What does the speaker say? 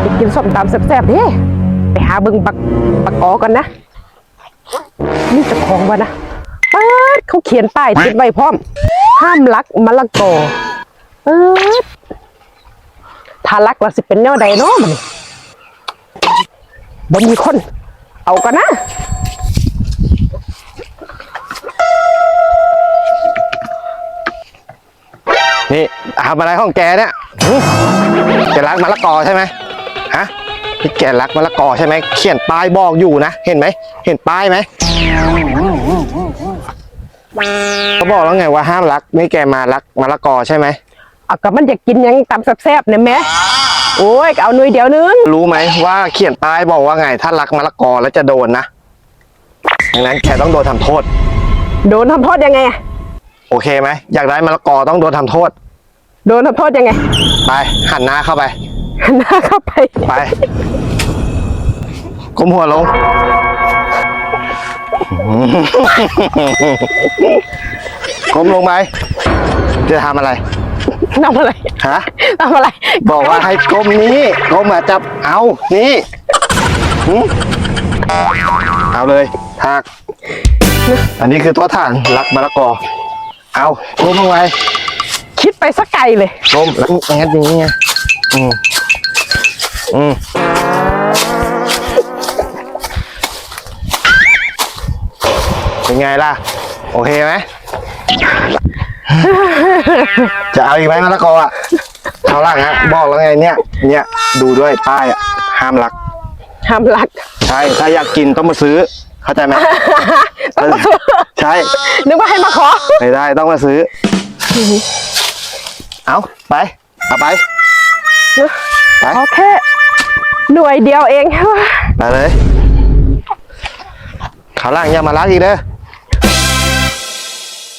ไปกินส้มตำแซ่บๆดิไปหาเบิ่งบักบักออกันนะ นี่จะของวะนะป๊าดเขาเขียนป้ายติดไว้พร้อม ห้ามลักมะละกอเปิดถ้าลักเราสิเป็นแนวใดเนาะมันบ่มีคน เอากันนะ นี่ทำอะไรของแกเนี่ยหึแกรักมะละกอใช่ไหมฮะนี่แกรักมะละกอใช่ไหมเขียนป้ายบอกอยู่นะ เห็นไหม เห็นป้ายไหมเขาบอกแล้วไงว่าห้ามรัก นี่แกมารักมะละกอใช่ไหมเอากับมันอยากกินหยังตำแซ่บๆเนี่ยแหม่โอ้ยก็เอาหน่วยเดียวนึง รู้ไหมว่าเขียนป้ายบอกว่าไง ถ้ารักมะละกอแล้วจะโดนนะดังนั้นแกต้องโดนทำโทษ โดนทำโทษยังไงอะ โอเคไหมอยากได้มะละกอต้องโดนทำโทษ โดนทำโทษยังไง ไปหันหน้าเข้าไป หันหน้าเข้าไป ไปก้มหัวลง ก้มลงไป จะทำอะไรทำอะไรฮะทำอะไร บอกว่าให้ก้มนี้ก้มมาจับเอานี่หึเอาเลยทากอันนี้คือตัวฐานรักมะละกอ เอาก้มลงไปคิดไปสักไกลเลยก้มแล้วงั้นอย่างนี้ไงอืมอืมเป็นไงล่ะ โอเคไหมจะเอาอีกไหมมะละกออะเขาวหลังฮะบอกแล้วไงเนี่ย เนี่ยดูด้วยป้ายอะห้ามรัก ห้ามรัก ใช่ ถ้าอยากกินต้องมาซื้อ เข้าใจไหม ต้องมาซื้อ ใช่ นึกว่าให้มาขอ ไม่ได้ต้องมาซื้อ เอาไป เอาไป ไปโอเคหน่วยเดียวเอง ไปเลยขาวหล่างอย่ามารักอีกเด้อ